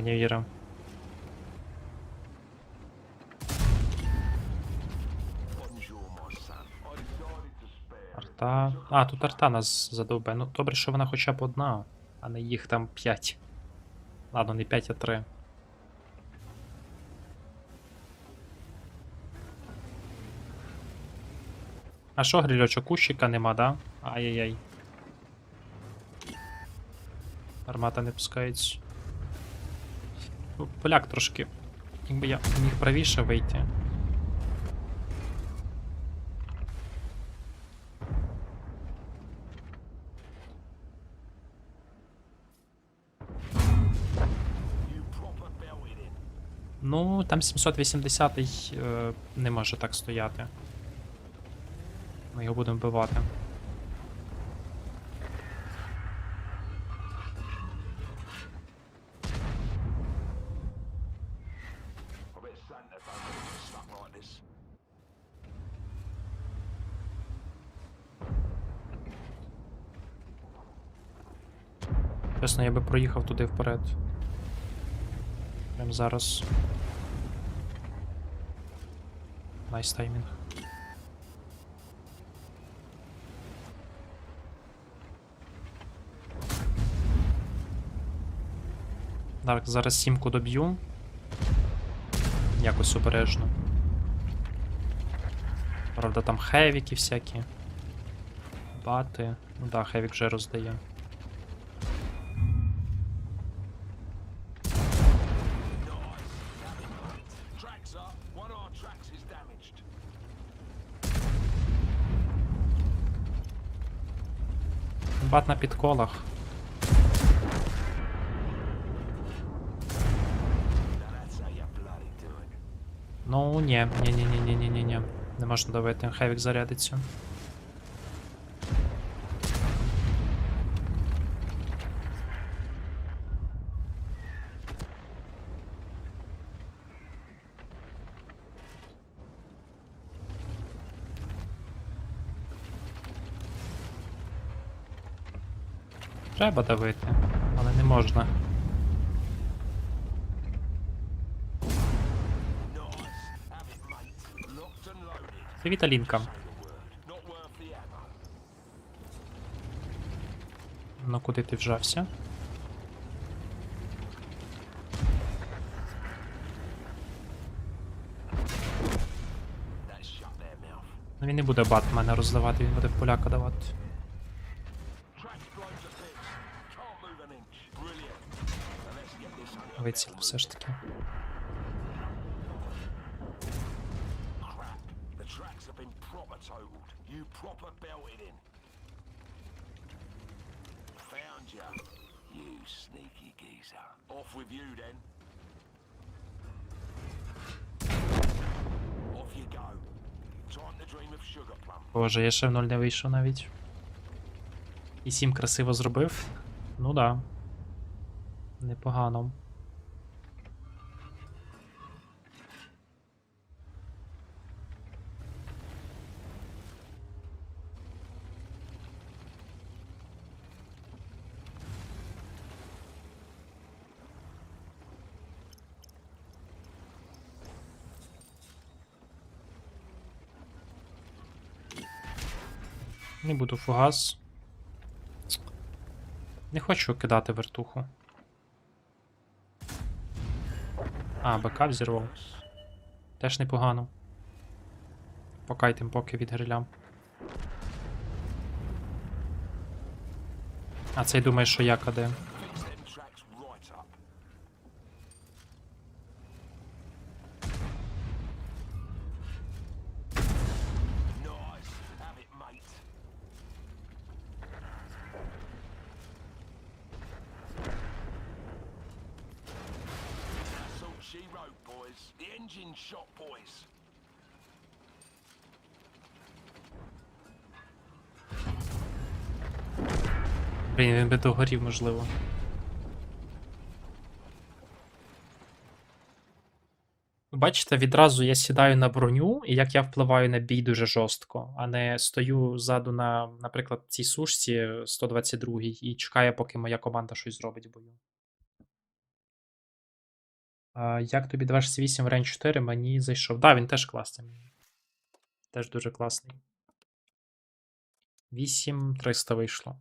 Вірив. Арта. А, тут арта нас задовбе. Ну, добре, що вона хоча б одна, а не їх там 5. Ладно, не 5, а 3. А що, грильочок, кущика нема, да? Ай-яй-яй. Армата не пускається. Поляк трошки. Якби я міг правіше вийти. Ну, там 780-й е, не може так стояти. Ми його будемо вбивати. Чесно, я би проїхав туди вперед. Прям зараз. Найс таймінг. Так, зараз сімку доб'ю. Якось обережно. Правда, там хевіки всякі. Бати. Ну да, хевік вже роздає. Карпат на підколах. Ну ні, ні ні ні ні ні ні ні Не можна давити, хевік зарядиться. Треба давити, але не можна. Це Віталінка. Ну куди ти вжався? Ну Він не буде бат мене роздавати, він буде поляка давати. Dream of sugar plum. Боже, я ще в ноль не вийшов навіть. І сім красиво зробив. Ну да. Непогано. Не буду фугас. Не хочу кидати вертуху. А, БК взірвав. Теж непогано. Покайтем поки від гриля. А цей думає, що я КД. She wrote, boys. The engine shot, boys. Блін, він би догорів, можливо. Бачите, відразу я сідаю на броню, і як я впливаю на бій дуже жорстко, а не стою ззаду на, наприклад, цій сушці 122 і чекаю, поки моя команда щось зробить в бою. Як тобі 268 в Рейн 4 мені зайшов. Да, він теж класний. Теж дуже класний. 8300 вийшло.